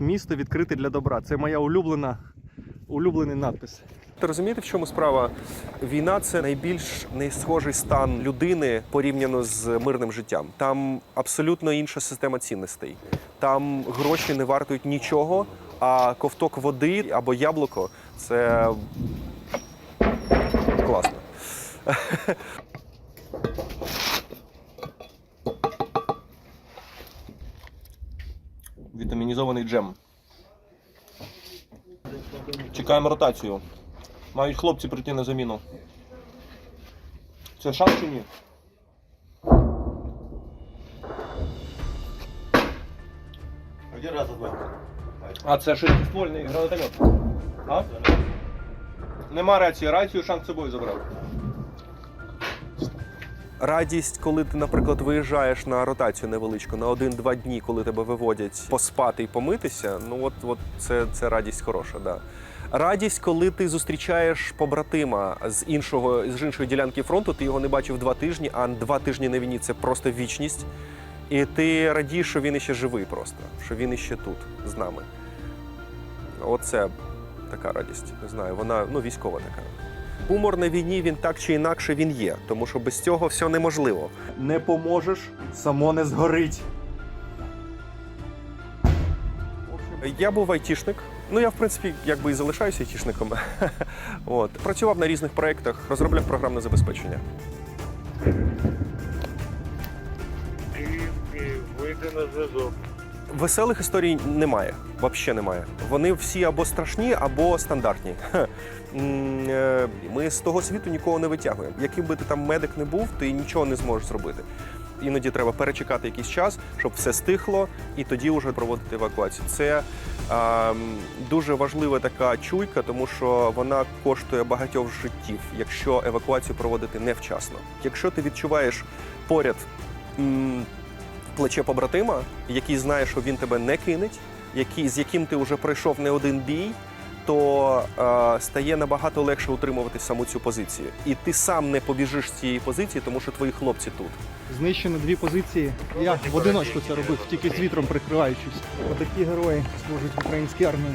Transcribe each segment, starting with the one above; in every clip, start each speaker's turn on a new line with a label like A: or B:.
A: місто відкрите для добра. Це моя улюблена, улюблений надпис.
B: Розумієте, в чому справа? Війна це найбільш несхожий стан людини порівняно з мирним життям. Там абсолютно інша система цінностей. Там гроші не вартують нічого, а ковток води або яблуко це класно.
A: Вітамінізований джем. Чекаємо ротацію. Мають хлопці прийти на заміну. Це шанс чи ні?
C: Где раз отбой?
A: А це широкоствольний гранатомет. А? Нема рації, рацію шанс собою забрав.
B: Радість, коли ти, наприклад, виїжджаєш на ротацію невеличку на один-два дні, коли тебе виводять поспати і помитися. Ну от, от це, це радість хороша, да. Радість, коли ти зустрічаєш побратима з іншого з іншої ділянки фронту, ти його не бачив два тижні, а два тижні на війні це просто вічність. І ти радієш, що він іще живий просто, що він іще тут з нами. Оце така радість. Не знаю, вона ну, військова така. Гумор на війні він так чи інакше він є, тому що без цього все неможливо.
A: Не поможеш, само не згорить.
B: Я був айтішник. Ну я в принципі якби і залишаюся айтішником. От працював на різних проєктах, розробляв програмне забезпечення.
D: Вийти на зв'язок.
B: Веселих історій немає, взагалі немає. Вони всі або страшні, або стандартні. Е, Ми з того світу нікого не витягуємо. Яким би ти там медик не був, ти нічого не зможеш зробити. Іноді треба перечекати якийсь час, щоб все стихло, і тоді вже проводити евакуацію. Це е, дуже важлива така чуйка, тому що вона коштує багатьох життів, якщо евакуацію проводити невчасно. Якщо ти відчуваєш поряд. Плече побратима, який знає, що він тебе не кинеть, який, з яким ти вже пройшов не один бій, то е, стає набагато легше утримувати саму цю позицію. І ти сам не побіжиш з цієї позиції, тому що твої хлопці тут.
A: Знищено дві позиції. Я в одиночку це робив, тільки з вітром прикриваючись. Отакі герої служать в українській армії.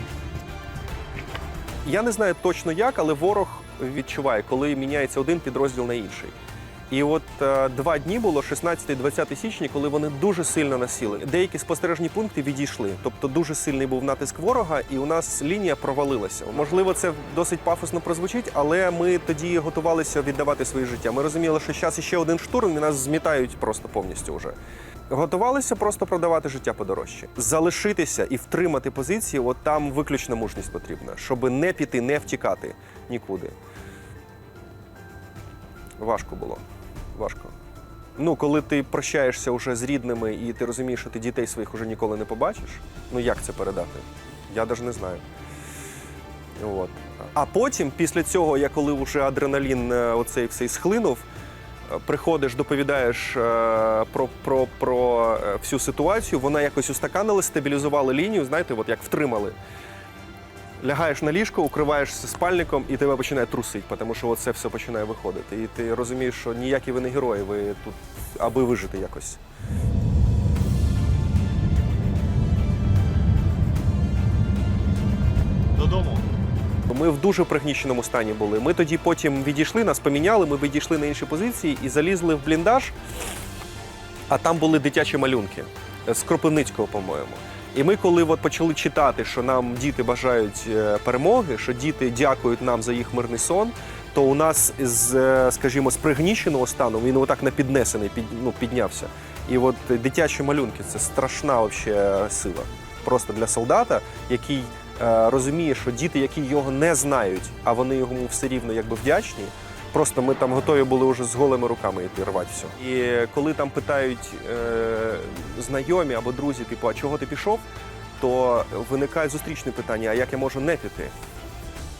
B: Я не знаю точно як, але ворог відчуває, коли міняється один підрозділ на інший. І от е, два дні було 16-20 січня, коли вони дуже сильно насіли. Деякі спостережні пункти відійшли. Тобто дуже сильний був натиск ворога, і у нас лінія провалилася. Можливо, це досить пафосно прозвучить, але ми тоді готувалися віддавати своє життя. Ми розуміли, що зараз іще один штурм і нас змітають просто повністю вже. Готувалися просто продавати життя подорожче. Залишитися і втримати позиції, от там виключно мужність потрібна, щоб не піти, не втікати нікуди. Важко було. Важко. Ну, коли ти прощаєшся вже з рідними і ти розумієш, що ти дітей своїх вже ніколи не побачиш, ну як це передати? Я навіть не знаю. От. А потім, після цього, я коли вже адреналін е, оцей всей схлинув, е, приходиш, доповідаєш е, про, про, про всю ситуацію, вона якось устаканила, стабілізувала лінію, знаєте, от як втримали. Лягаєш на ліжко, укриваєшся спальником і тебе починає трусити, тому що це все починає виходити. І ти розумієш, що ніякі ви не герої, ви тут аби вижити якось.
A: Додому.
B: Ми в дуже пригніченому стані були. Ми тоді потім відійшли, нас поміняли, ми відійшли на інші позиції і залізли в бліндаж, а там були дитячі малюнки з Кропивницького, по-моєму. І ми, коли от почали читати, що нам діти бажають е, перемоги, що діти дякують нам за їх мирний сон, то у нас з, е, скажімо, з пригніченого стану він отак на піднесений, під, ну, піднявся. І от дитячі малюнки це страшна вообще сила. Просто для солдата, який е, розуміє, що діти, які його не знають, а вони йому все рівно якби вдячні. Просто ми там готові були вже з голими руками йти рвати все. І коли там питають е, знайомі або друзі, типу, а чого ти пішов, то виникає зустрічне питання: а як я можу не піти?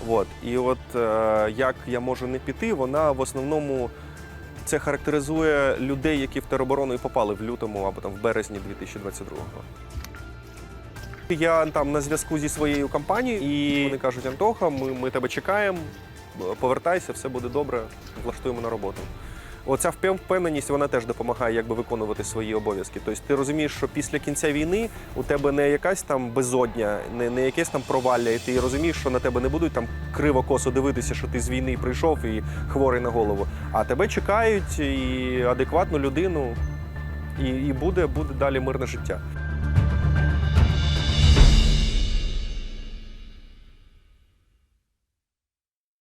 B: От. І от е, як я можу не піти, вона в основному це характеризує людей, які в тероборону і попали в лютому або там в березні 2022-го. Я там на зв'язку зі своєю компанією, і вони кажуть: Антоха, ми, ми тебе чекаємо, повертайся, все буде добре, влаштуємо на роботу. Оця впев- впевненість вона теж допомагає якби виконувати свої обов'язки. Тобто ти розумієш, що після кінця війни у тебе не якась там безодня, не, не якесь там провалля, і ти розумієш, що на тебе не будуть там криво косо дивитися, що ти з війни прийшов і хворий на голову. А тебе чекають і адекватну людину, і, і буде, буде далі мирне життя.